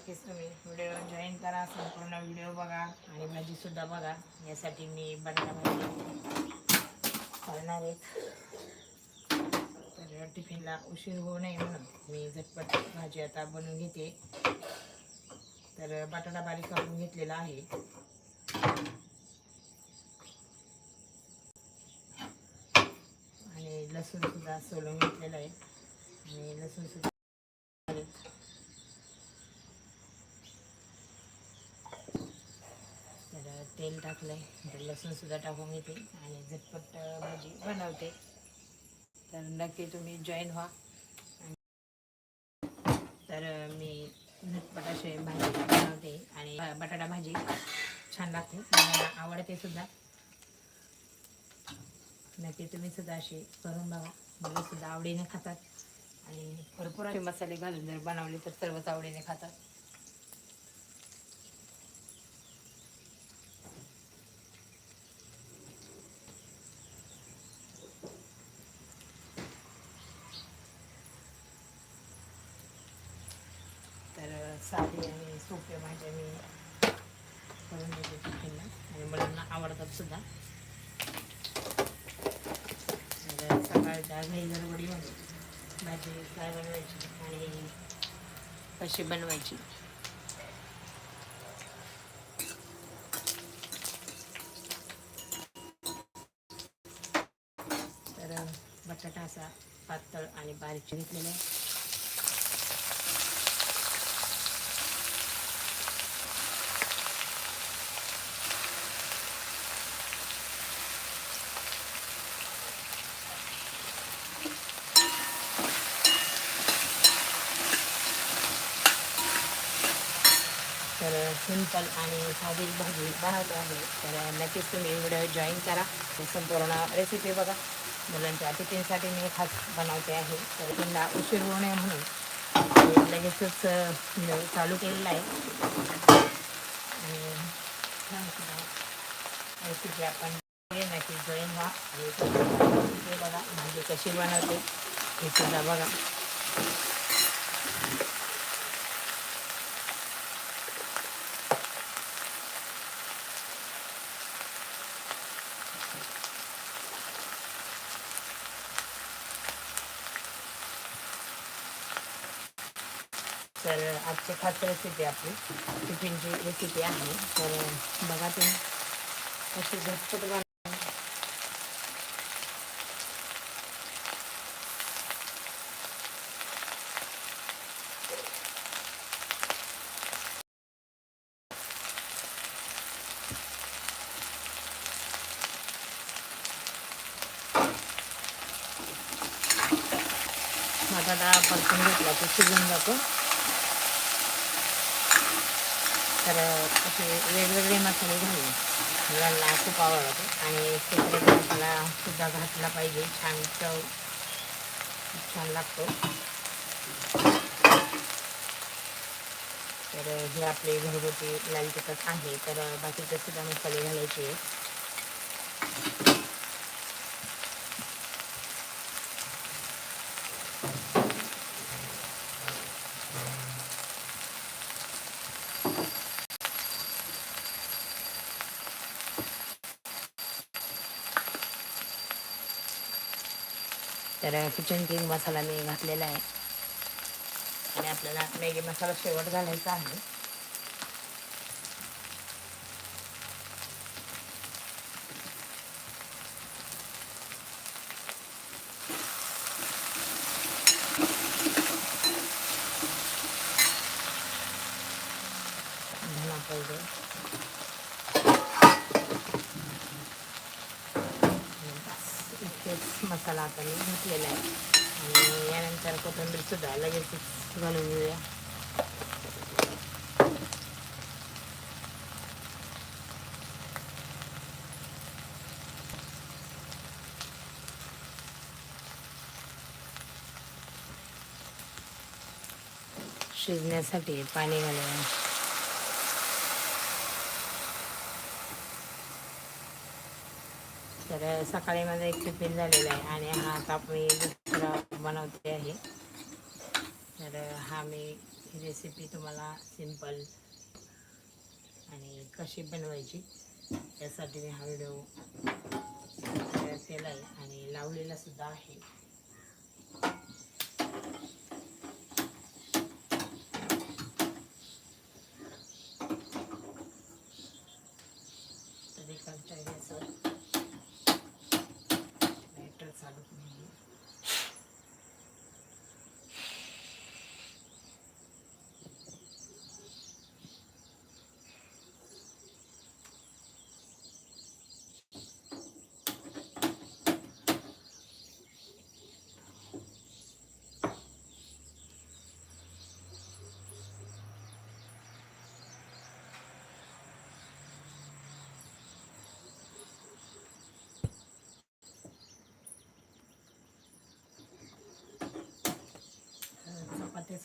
नक्कीच तुम्ही video join करा संपूर्ण व्हिडिओ बघा आणि भाजीसुद्धा बघा. यासाठी मी बटाटा भाजी करणार आहे. तर टिफिनला उशीर होऊ नये म्हणून मी झटपट भाजी आता बनवून घेते. तर बटाटा बारीक करून घेतलेला आहे. आणि लसूणसुद्धा सोलून घेतलेलं आहे. आणि लसूण सुद्धा बारीक टाकलं आहे लसूणसुद्धा तर लसूण सुद्धा टाकून घेते आणि झटपट भाजी बनवते. तर नक्की तुम्ही जॉईन व्हा. तर मी झटपट असे भाजी बनवते आणि बटाटा भाजी छान लागते. मला आवडते सुद्धा. नक्की तुम्ही सुद्धा अशी करून बघा. मुलं सुद्धा आवडीने खातात. आणि भरपूर असे मसाले घालून जर बनवले तर सर्वच आवडीने खातात तर साधी आणि सोपे भाज्या मी करून देते टिफिनला आणि मुलांना आवडतात सुद्धा तर म्हणजे सकाळच्या घाई गडबडीमध्ये भाजी काय बनवायची आणि कशी बनवायची. तर बटाटा असा पातळ आणि बारीक घेतलेला आहे. तर सिंपल आणि साधी भाजी बनवत आहे. तर नक्कीच तुम्ही व्हिडिओ जॉईन करा. संपूर्ण रेसिपी बघा. मुलांच्या टिफिनसाठी मी खास बनवते आहे. तर त्यांना उशीर होऊ नये म्हणून. लगेचच चालू केलेलं आहे. आणि रेसिपी आपण नक्की जॉईन व्हा. आणि रेसिपी बघा भाजी कशी बनवते. हे सुद्धा बघा. तर आजची खास रेसिपी आपली टिफिनची रेसिपी आहे. तर बघा तुम्ही. अशी झटपट बन बटाटा परतून घेतला तो शिजून जातो तर असे वेगवेगळे मसाले घालून मुलांना खूप आवडतो आणि मला मसाला सुद्धा घातला पाहिजे. छान चव छान लागतो. तर हे आपले घरगुती लाल तिखट आहे. तर बाकीचे सुद्धा मसाले घालायचे. तर किचन किंग मसाला मी घातलेला आहे. आणि आपल्याला मॅगी मसाला शेवट घालायचा आहे. मसाला आता मी घातलेला आहे. आणि यानंतर कोथिंबीर सुद्धा लगेचच घालून घेऊया. शिजण्यासाठी पाणी घालूया तर सकाळी माझा एक टिफिन झालेला आहे आणि हा आता मी दुसरा बनवते आहे. तर हा मी रेसिपी तुम्हाला सिंपल आणि कशी बनवायची यासाठी मी हा व्हिडिओ तयार केला आहे आणि लावलेला सुद्धा आहे. तर एकाच्या আলু কিনে নিয়ে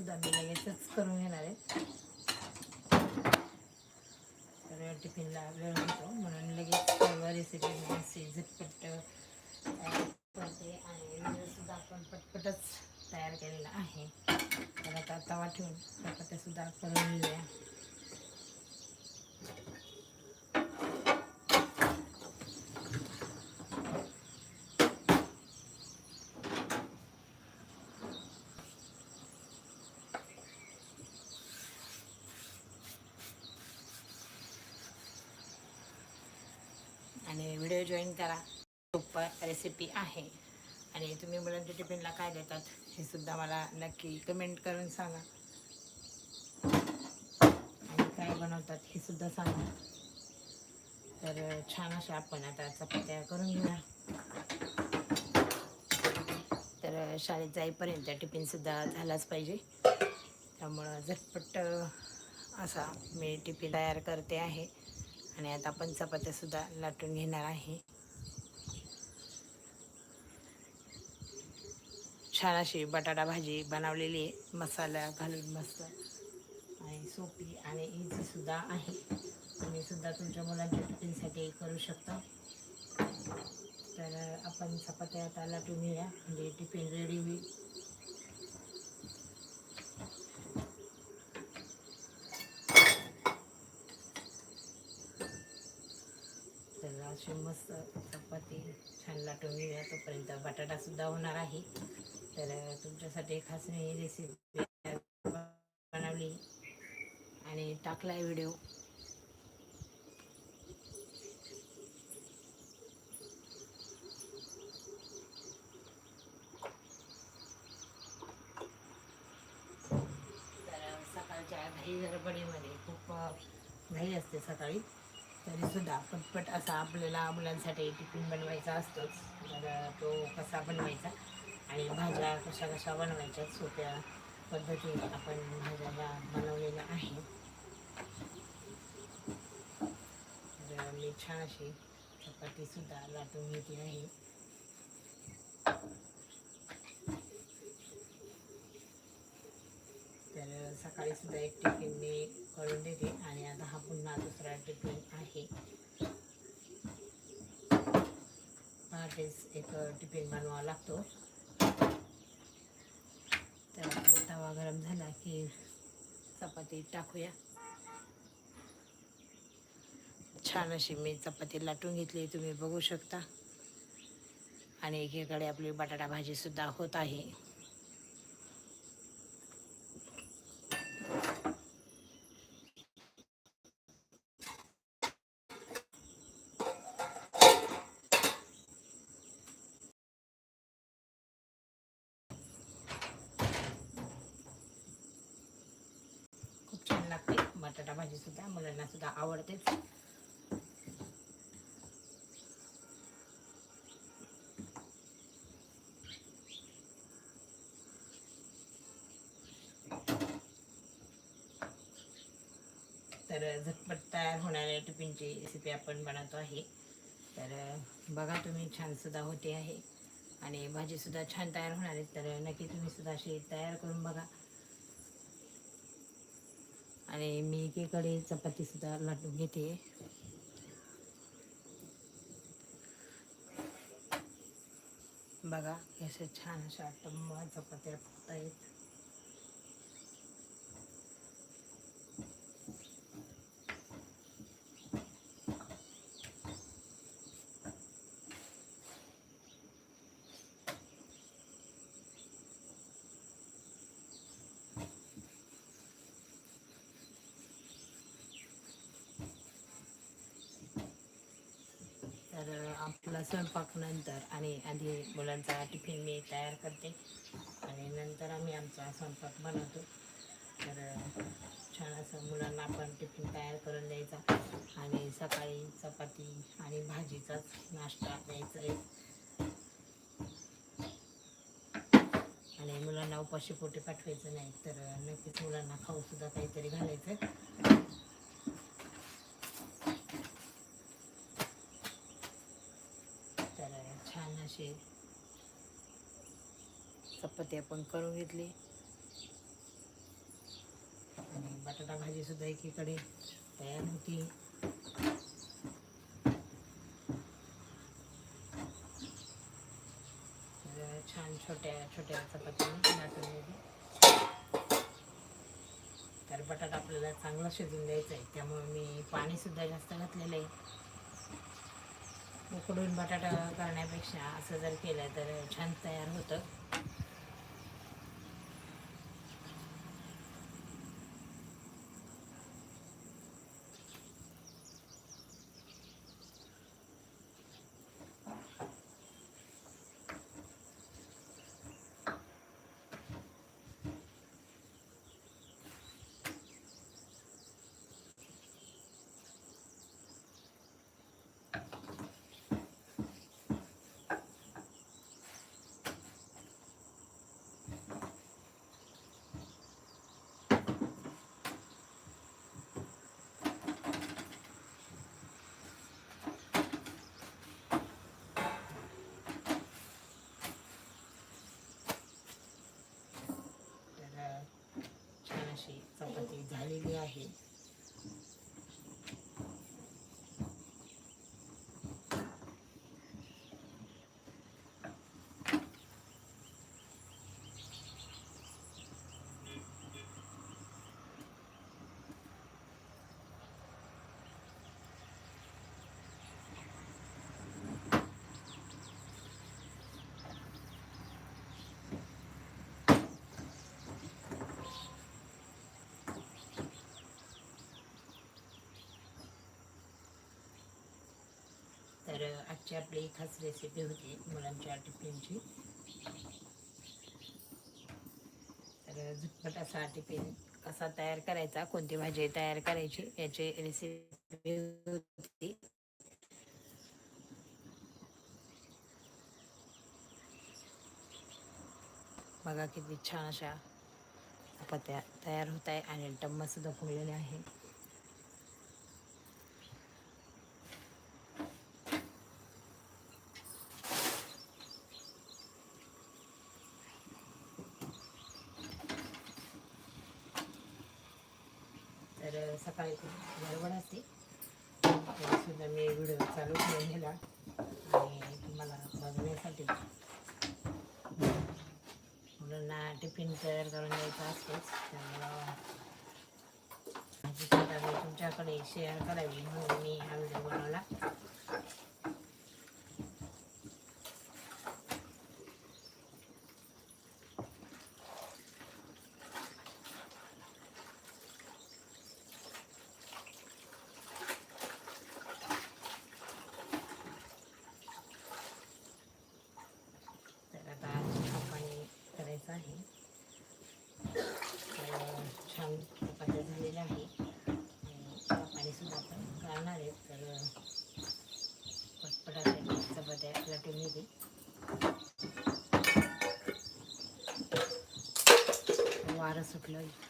सुद्धा मी लगेचच करून घेणार आहे. तर टिफिनला वेळ होतो म्हणून लगेच सर्व रेसिपी मी अशी झटपट करते आणि व्हिडिओ सुद्धा आपण पटपटच तयार केलेला आहे. तर आता तवा ठेवून चपात्या सुद्धा करून घेऊया आणि व्हिडिओ जॉईन करा. सोपं रेसिपी आहे. आणि तुम्ही मुलांच्या टिफिनला काय देतात हे सुद्धा मला नक्की कमेंट करून सांगा. आणि काय बनवतात हे सुद्धा सांगा. तर छान अशा आपण आता चपात्या करून घेऊया. तर शाळेत जाईपर्यंत टिफिनसुद्धा झालाच पाहिजे. त्यामुळं झटपट असा मी टिफिन तयार करते आहे. आणि आता आपण चपात्यासुद्धा लाटून घेणार आहे. छान अशी बटाटा भाजी बनवलेली आहे. मसाला घालून मस्त आणि सोपी आणि इझीसुद्धा आहे. तुम्ही सुद्धा तुमच्या मुलांच्या टिफिनसाठी करू शकता. तर आपण चपात्या आता लाटून घेऊया. म्हणजे टिफिन रेडी होईल तर अशी मस्त चपाती छान लाटून घेऊया तोपर्यंत बटाटा सुद्धा होणार आहे. तर तुमच्यासाठी खास मी ही रेसिपी बनवली आणि टाकला आहे व्हिडिओ तर सकाळच्या घाई गडबडीमध्ये खूप भाई घाई असते सकाळी. तरीसुद्धा पटपट असा आपल्याला मुलांसाठी टिफिन बनवायचा असतोच तर तो कसा बनवायचा आणि भाज्या कशा कशा बनवायच्या सोप्या पद्धतीने आपण भाज्याला बनवलेल्या आहे तर मी छान अशी चपातीसुद्धा लाटून घेतली आहे तर सकाळी सुद्धा एक टिफिन मी करून देते आणि आता हा पुन्हा दुसरा टिफिन आहे. पहाटेच एक टिफिन बनवावा लागतो. तर तवा गरम झाला की चपाती टाकूया. छान अशी मी चपाती लाटून घेतली तुम्ही बघू शकता. आणि एकीकडे आपली बटाटा भाजी सुद्धा होत आहे खूप छान लागते बटाटा भाजी सुद्धा मुलांना सुद्धा आवडतेच तर झटपट तयार होणाऱ्या टिफिनची रेसिपी आपण बनवतो आहे. तर बघा तुम्ही छान सुद्धा होते आहे. आणि भाजी सुद्धा छान तयार होणार आहे. तर नक्की तुम्ही सुद्धा अशी तयार करून बघा. आणि मी एकीकडे चपाती सुद्धा लाटून घेते. बघा अशा छान अशा टम्म चपात्या फुगत आपला स्वयंपाक नंतर आणि आधी मुलांचा टिफिन मी तयार करते. आणि नंतर आम्ही आमचा स्वयंपाक बनवतो. तर छान असं मुलांना आपण टिफिन तयार करून द्यायचा. आणि सकाळी चपाती आणि भाजीचाच नाश्ता द्यायचा आहे आणि मुलांना उपाशी पोटी पाठवायचं नाही तर नक्कीच मुलांना खाऊसुद्धा काहीतरी घालायचं तर छान असे चपाती आपण करून घेतली. आणि बटाटा भाजी सुद्धा एकीकडे तयार होती. छान छोट्या छोट्या चपात्याने लाटून घेतली तर बटाटा आपल्याला चांगला शिजून द्यायचा आहे त्यामुळे मी पाणी सुद्धा जास्त घातलेलं आहे. उकडून बटाटा करण्यापेक्षा असं जर केलं तर छान तयार होतं तर छान अशी चपाती झालेली आहे. तर आजची आपली खास रेसिपी होती मुलांच्या टिफिनची. तर झटपट असा टिफिन कसा तयार करायचा कोणती भाजी तयार करायची याची रेसिपी होती. बघा किती छान अशा पत्या तयार होत आहे आणि टम्मा सुद्धा फुगलेले आहे तर सकाळी खूप गडबड असते. तरीसुद्धा मी व्हिडिओ चालू ठेवून दिला. आणि तुम्हाला बघण्यासाठी. मुलांना टिफिन तयार करून द्यायचा असतोच. त्यामुळं माझी सुद्धा मी तुमच्याकडे शेअर करावी म्हणून मी हा व्हिडिओ बनवला. para sucloi.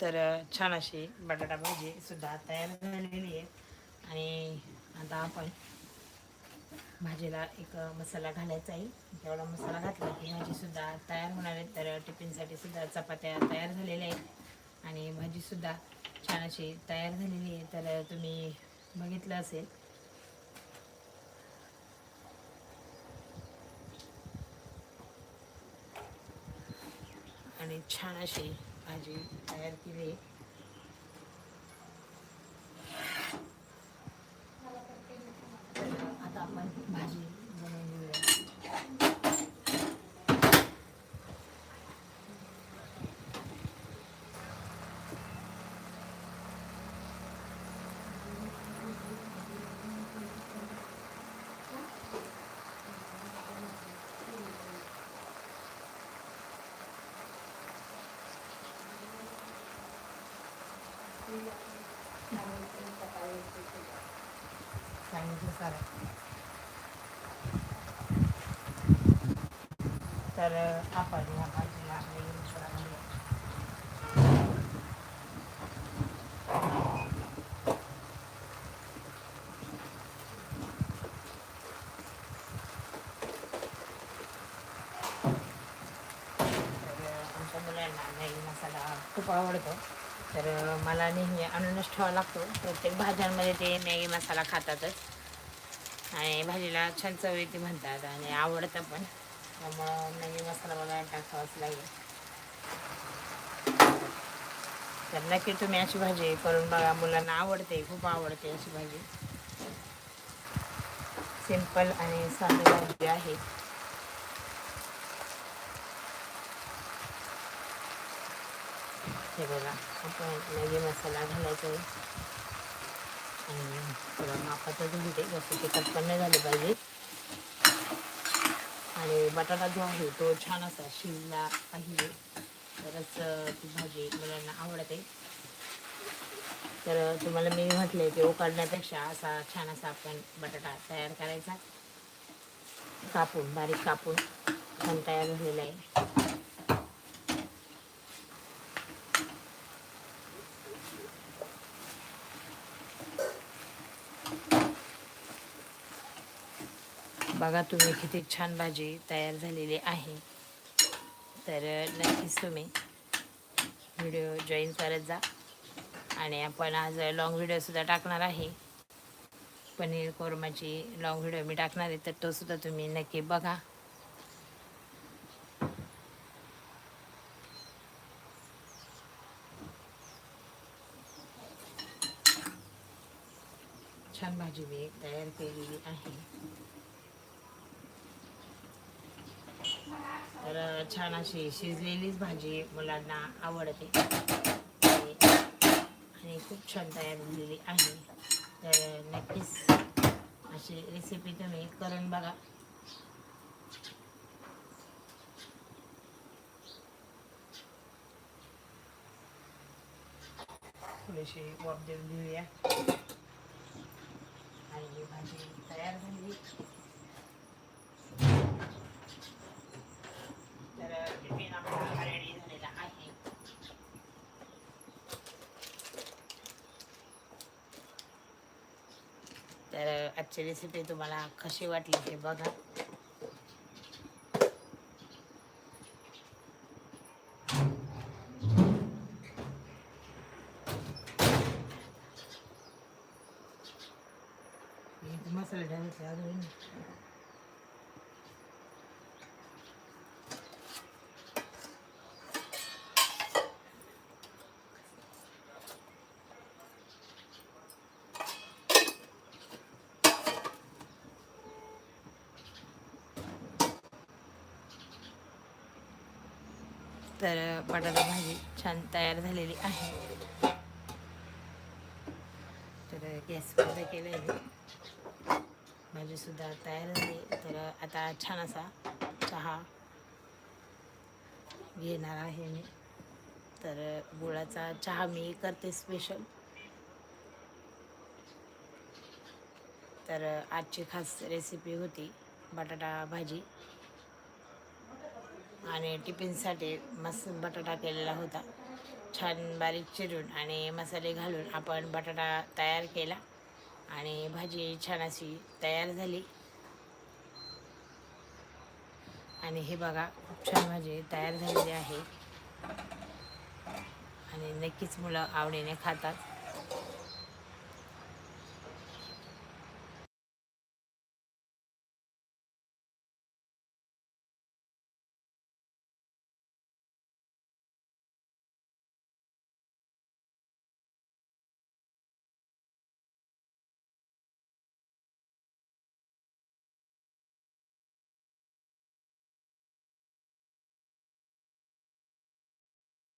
तर छान अशी बटाटा भाजी सुद्धा तयार झालेली आहे. आणि आता आपण भाजीला एक मसाला घालायचा आहे. तेवढा मसाला घातला की भाजीसुद्धा तयार होणार आहे. तर टिफिनसाठी सुद्धा चपात्या तयार झालेल्या आहेत. आणि भाजीसुद्धा छान अशी तयार झालेली आहे. तर तुम्ही बघितलं असेल. आणि छान अशी भाजी तयार केली आहे तर आता आपण भाजी बनवून घेऊया सांगितलं सारं तर आपण या भाजीला वेगळी मसाला घालूया. तर आमच्या मुलांना मॅगी मसाला खूप आवडतो तर मला नेहमी आणूनच ठेवावा लागतो. प्रत्येक भाज्यांमध्ये ते मॅगी मसाला खातातच. आणि भाजीला छान चव येते म्हणतात आणि आवडतं पण. त्यामुळं मॅगी मसाला मला टाकावाच लागेल. तर नक्की तुम्ही अशी भाजी करून बघा. मुलांना आवडते खूप आवडते अशी भाजी. सिंपल आणि साधी भाजी आहे. हे बघा आपण मॅगी मसाला घालायचा आहे आणि थोडं मापाचं घालते जास्त तिखट पण नाही झाले पाहिजे आणि बटाटा जो आहे तो छान असा शिजला पाहिजे तरच ती भाजी मुलांना आवडते तर तुम्हाला मी म्हटले ते उकडण्यापेक्षा असा छान असा आपण बटाटा तयार करायचा कापून बारीक कापून छान तयार झालेला आहे बघा तुम्ही किती छान भाजी तयार झालेली आहे. तर नक्कीच तुम्ही व्हिडिओ जॉईन करत जा. आणि आपण आज लॉंग व्हिडिओसुद्धा टाकणार आहे. पनीर कोरमाची लॉंग व्हिडिओ मी टाकणार आहे तर तोसुद्धा तुम्ही नक्की बघा. छान भाजी मी तयार केलेली आहे. तर छान अशी शिजलेलीच भाजी मुलांना आवडते. आणि खूप छान तयार झालेली आहे. तर नक्कीच अशी रेसिपी तुम्ही करून बघा. थोडीशी वाप देऊन घेऊया. आणि ही भाजी तयार झाली तर टिफिन आपला रेडी झालेला आहे तर आजची रेसिपी तुम्हाला कशी वाटली ते बघा हे मसाले टाकायचे अजून तर बटाटा भाजी छान तयार झालेली आहे. तर गॅस बंद केलं आहे भाजीसुद्धा तयार झाली. तर आता छान असा चहा घेणार आहे मी. तर गुळाचा चहा मी करते स्पेशल तर आजची खास रेसिपी होती बटाटा भाजी. आणि टिफिनसाठी मस्त बटाटा केलेला होता. छान बारीक चिरून आणि मसाले घालून आपण बटाटा तयार केला आणि भाजी छान अशी तयार झाली. आणि हे बघा खूप छान भाजी तयार झालेली आहे. आणि नक्कीच मुलं आवडीने खातात.